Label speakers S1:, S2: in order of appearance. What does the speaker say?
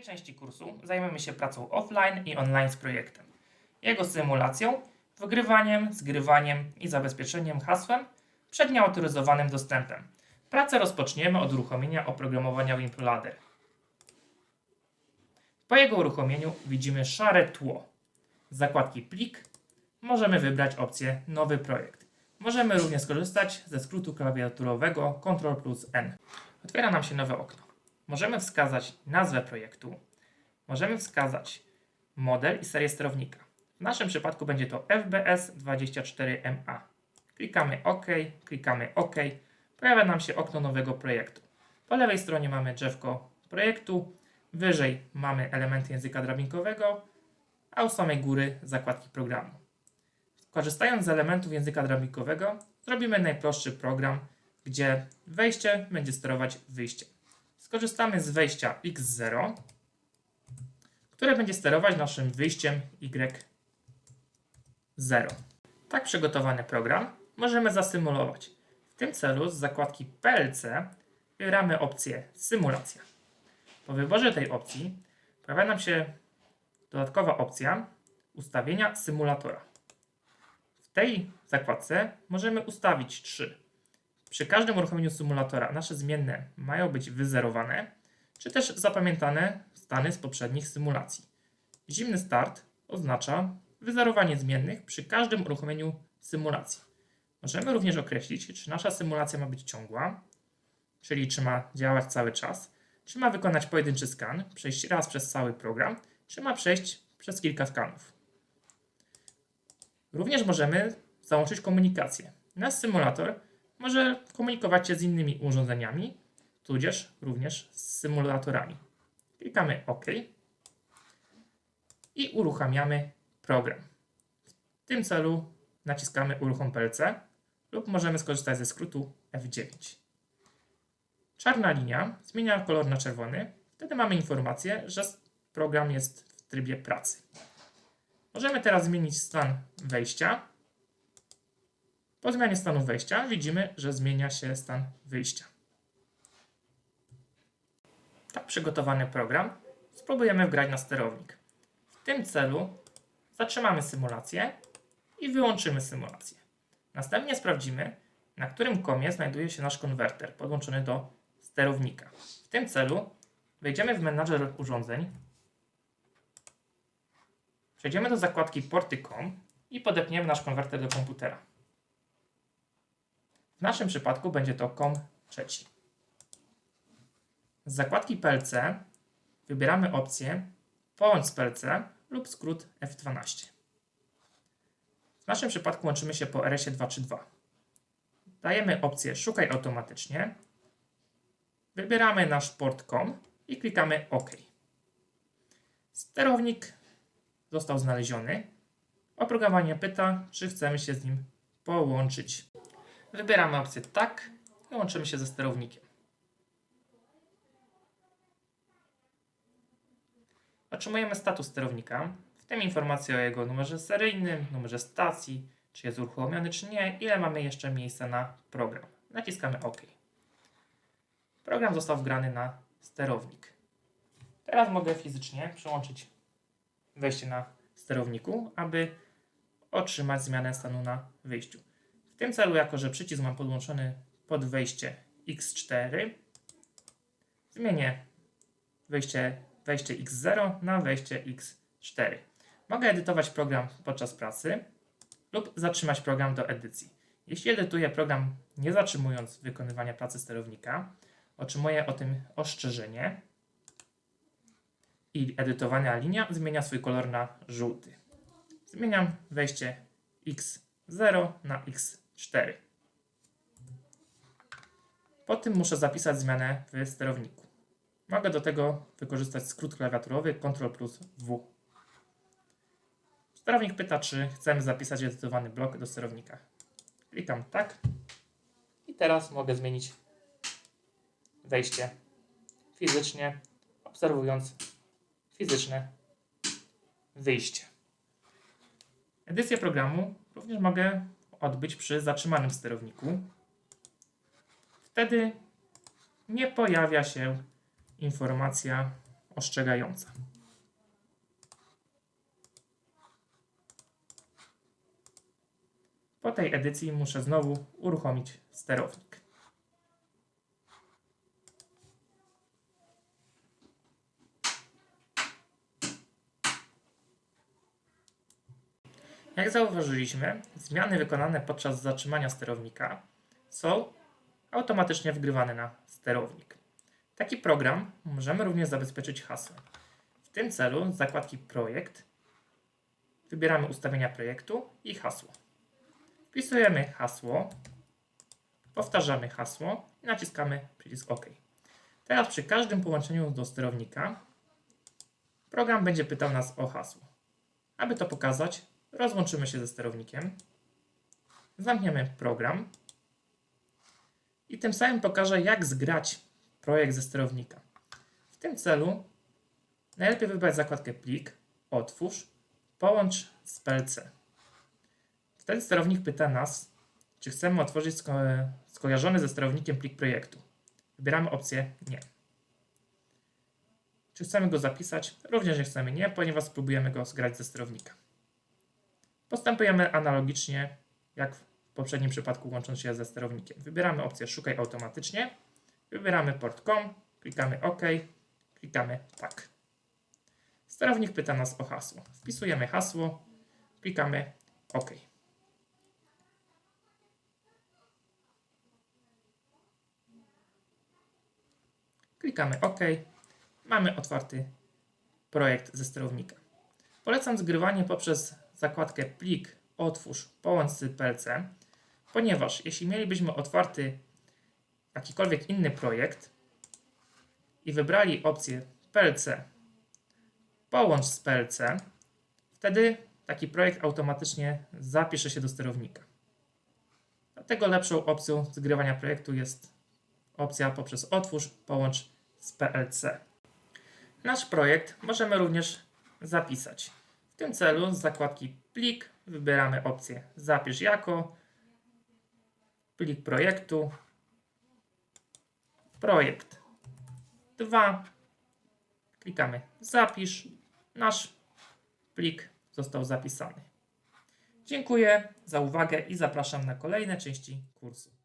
S1: tej części kursu zajmiemy się pracą offline i online z projektem, jego symulacją, wygrywaniem, zgrywaniem i zabezpieczeniem hasłem przed nieautoryzowanym dostępem. Pracę rozpoczniemy od uruchomienia oprogramowania WinProLadder. Po jego uruchomieniu widzimy szare tło. Z zakładki Plik możemy wybrać opcję Nowy projekt. Możemy również skorzystać ze skrótu klawiaturowego Ctrl plus N. Otwiera nam się nowe okno. Możemy wskazać nazwę projektu, możemy wskazać model i serię sterownika. W naszym przypadku będzie to FBS24MA. Klikamy OK, klikamy OK. Pojawia nam się okno nowego projektu. Po lewej stronie mamy drzewko projektu, wyżej mamy elementy języka drabinkowego, a u samej góry zakładki programu. Korzystając z elementów języka drabinkowego, zrobimy najprostszy program, gdzie wejście będzie sterować wyjściem. Skorzystamy z wejścia x0, które będzie sterować naszym wyjściem y0. Tak przygotowany program możemy zasymulować. W tym celu z zakładki PLC wybieramy opcję Symulacja. Po wyborze tej opcji pojawia nam się dodatkowa opcja Ustawienia symulatora. W tej zakładce możemy ustawić trzy. Przy każdym uruchomieniu symulatora nasze zmienne mają być wyzerowane, czy też zapamiętane stany z poprzednich symulacji. Zimny start oznacza wyzerowanie zmiennych przy każdym uruchomieniu symulacji. Możemy również określić, czy nasza symulacja ma być ciągła, czyli czy ma działać cały czas, czy ma wykonać pojedynczy skan, przejść raz przez cały program, czy ma przejść przez kilka skanów. Również możemy załączyć komunikację. Nasz symulator może komunikować się z innymi urządzeniami, tudzież również z symulatorami. Klikamy OK i uruchamiamy program. W tym celu naciskamy uruchom PLC lub możemy skorzystać ze skrótu F9. Czarna linia zmienia kolor na czerwony. Wtedy mamy informację, że program jest w trybie pracy. Możemy teraz zmienić stan wejścia. Po zmianie stanu wejścia widzimy, że zmienia się stan wyjścia. Tak przygotowany program spróbujemy wgrać na sterownik. W tym celu zatrzymamy symulację i wyłączymy symulację. Następnie sprawdzimy, na którym komie znajduje się nasz konwerter podłączony do sterownika. W tym celu wejdziemy w menadżer urządzeń, przejdziemy do zakładki porty.com i podepniemy nasz konwerter do komputera. W naszym przypadku będzie to COM trzeci. Z zakładki PLC wybieramy opcję Połącz z PLC lub skrót F12. W naszym przypadku łączymy się po RS 232. Dajemy opcję Szukaj automatycznie. Wybieramy nasz port COM i klikamy OK. Sterownik został znaleziony. Oprogramowanie pyta, czy chcemy się z nim połączyć. Wybieramy opcję tak i łączymy się ze sterownikiem. Otrzymujemy status sterownika, w tym informację o jego numerze seryjnym, numerze stacji, czy jest uruchomiony, czy nie, ile mamy jeszcze miejsca na program. Naciskamy OK. Program został wgrany na sterownik. Teraz mogę fizycznie przełączyć wejście na sterowniku, aby otrzymać zmianę stanu na wyjściu. Tym celu, jako że przycisk mam podłączony pod wejście X4, zmienię wejście, wejście X0 na wejście X4. Mogę edytować program podczas pracy lub zatrzymać program do edycji. Jeśli edytuję program nie zatrzymując wykonywania pracy sterownika, otrzymuję o tym ostrzeżenie i edytowana linia zmienia swój kolor na żółty. Zmieniam wejście X0 na X4. Po tym muszę zapisać zmianę w sterowniku. Mogę do tego wykorzystać skrót klawiaturowy Ctrl plus W. Sterownik pyta, czy chcemy zapisać edytowany blok do sterownika. Klikam tak. I teraz mogę zmienić wejście fizycznie, obserwując fizyczne wyjście. Edycję programu również mogę odbyć przy zatrzymanym sterowniku. Wtedy nie pojawia się informacja ostrzegająca. Po tej edycji muszę znowu uruchomić sterownik. Jak zauważyliśmy, zmiany wykonane podczas zatrzymania sterownika są automatycznie wgrywane na sterownik. Taki program możemy również zabezpieczyć hasłem. W tym celu z zakładki Projekt wybieramy ustawienia projektu i hasło. Wpisujemy hasło, powtarzamy hasło i naciskamy przycisk OK. Teraz przy każdym połączeniu do sterownika program będzie pytał nas o hasło. Aby to pokazać, rozłączymy się ze sterownikiem, zamkniemy program i tym samym pokażę, jak zgrać projekt ze sterownika. W tym celu najlepiej wybrać zakładkę Plik, Otwórz, Połącz z PLC. Wtedy sterownik pyta nas, czy chcemy otworzyć sko skojarzony ze sterownikiem plik projektu. Wybieramy opcję Nie. Czy chcemy go zapisać? Również nie chcemy nie, ponieważ spróbujemy go zgrać ze sterownika. Postępujemy analogicznie jak w poprzednim przypadku łącząc się ze sterownikiem. Wybieramy opcję Szukaj automatycznie, wybieramy port COM, klikamy OK, klikamy Tak. Sterownik pyta nas o hasło. Wpisujemy hasło, klikamy OK. Klikamy OK. Mamy otwarty projekt ze sterownika. Polecam zgrywanie poprzez zakładkę Plik, Otwórz, Połącz z PLC, ponieważ jeśli mielibyśmy otwarty jakikolwiek inny projekt i wybrali opcję PLC, Połącz z PLC, wtedy taki projekt automatycznie zapisze się do sterownika. Dlatego lepszą opcją zgrywania projektu jest opcja poprzez Otwórz, Połącz z PLC. Nasz projekt możemy również zapisać. W tym celu z zakładki Plik wybieramy opcję Zapisz jako, plik projektu, projekt 2, klikamy Zapisz, nasz plik został zapisany. Dziękuję za uwagę i zapraszam na kolejne części kursu.